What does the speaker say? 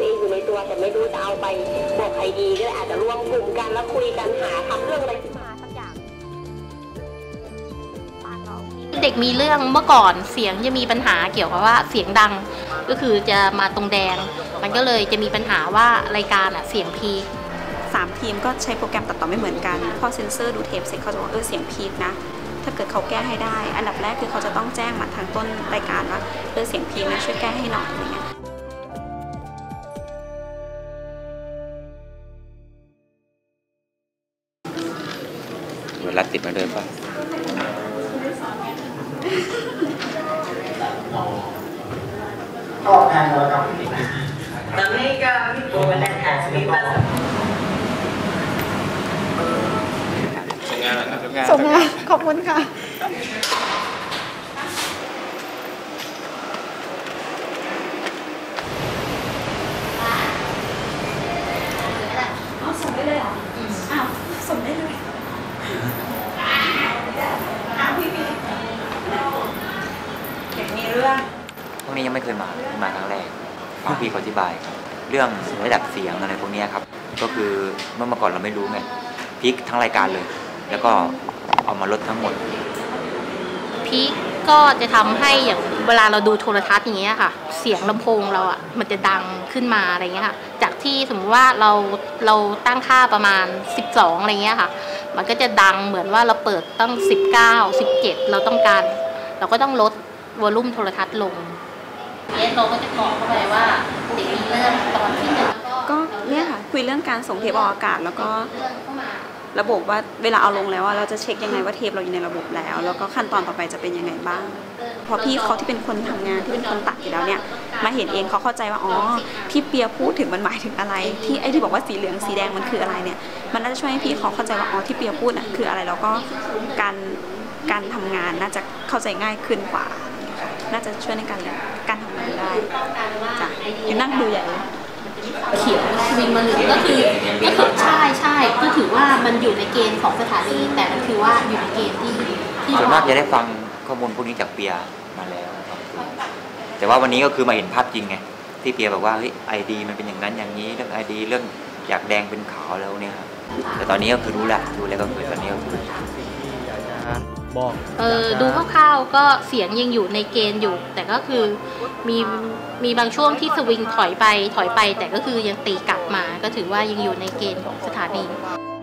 ตัวเองอยู่ในตัวแต่ไม่รู้จะเอาไปบอกใครดีก็เลยอาจจะรวมกลุ่มกันแล้วคุยกันหาทำเรื่องอะไรขึ้นมาสักอย่างเด็กมีเรื่องเมื่อก่อนเสียงจะมีปัญหาเกี่ยวกับว่าเสียงดังก็คือจะมาตรงแดง มันก็เลยจะมีปัญหาว่ารายการอะเสียงพีคสามทีมก็ใช้โปรแกรมตัดต่อไม่เหมือนกัน พอเซ็นเซอร์ดูเทปเสร็จเขาจะบอกเออเสียงพีคนะถ้าเกิดเขาแก้ให้ได้ อันดับแรกคือเขาจะต้องแจ้งมาทางต้นรายการว่าเออเสียงพีคนะช่วยแก้ให้หน่อยอะไรเงี้ย เวลาติดมาเดินป่ะ Amiga, amigo, buenas tardes. Mi pasa. ส่งงานส่งงานส่งมาขอบคุณค่ะ เอาส่งได้เลยเหรออ้าวส่งได้เลยอ้าวพี่มีเด็กมีเรื่อง พวกนี้ยังไม่เคยมามาครั้งแรกฟังพี่เขาอธิบายครับเรื่องระดับเสียงอะไรพวกนี้ครับ ก็คือเมื่อมื่อก่อนเราไม่รู้ไงพลิกทั้งรายการเลย แล้วก็เอามาลดทั้งหมดพีคก็จะทำให้อย่างเวลาเราดูโทรทัศน์อย่างเงี้ยค่ะ เสียงลำโพงเราอะมันจะดังขึ้นมาอะไรเงี้ยค่ะ จากที่สมมติว่าเราเราตั้งค่าประมาณ 12 อะไรเงี้ยค่ะ มันก็จะดังเหมือนว่าเราเปิดตั้ง 19 17 เราต้องการ เราก็ต้องลดวอลลุ่มโทรทัศน์ลง นี่ยเราก็จะบอกเข้าไปว่าเด็กมีเรื่องตอนที่หนึ่งแล้วก็ก็เนี่ยค่ะคุยเรื่องการส่งเทปออกอากาศแล้วก็เรื่องเข้ามาระบบว่าเวลาเอาลงแล้วอะเราจะเช็คยังไงว่าเทปเราอยู่ในระบบแล้ว แล้วก็ขั้นตอนต่อไปจะเป็นยังไงบ้าง พอพี่เขาที่เป็นคนทำงานที่เป็นคนตัดอยู่แล้วเนี่ย มาเห็นเองเขาเข้าใจว่าอ๋อที่เปียพูดถึงมันหมายถึงอะไร ที่ไอ้ที่บอกว่าสีเหลืองสีแดงมันคืออะไรเนี่ย มันน่าจะช่วยให้พี่เขาเข้าใจว่าอ๋อที่เปียพูดน่ะคืออะไรแล้วก็การการทำงานน่าจะเข้าใจง่ายขึ้นกว่า น่าจะช่วยในการการทำงานได้จ้ะอยู่นั่งดูใหญ่เลยเขียววิงมาเหลืองก็คือก็คือใช่ใช่ก็ถือว่ามันอยู่ในเกณฑ์ของสถานีแต่มันคือว่าอยู่ในเกณฑ์ที่ที่ส่วนมากจะได้ฟังข้อมูลพวกนี้จากเปียมาแล้วครับแต่ว่าวันนี้ก็คือมาเห็นภาพจริงไงที่เปียบอกว่าเฮ้ยไอดีมันเป็นอย่างนั้นอย่างนี้เรื่องไอดีเรื่องอยากแดงเป็นขาวแล้วเนี่ยครับแต่ตอนนี้ก็คือรู้แล้วรู้แล้วก็คือตอนนี้ก็คือ บอกเออดูคร่าวๆก็เสียงยังอยู่ในเกณฑ์อยู่ แต่ก็คือมีมีบางช่วงที่สวิงถอยไปถอยไป แต่ก็คือยังตีกลับมาก็ถือว่ายังอยู่ในเกณฑ์ของสถานีก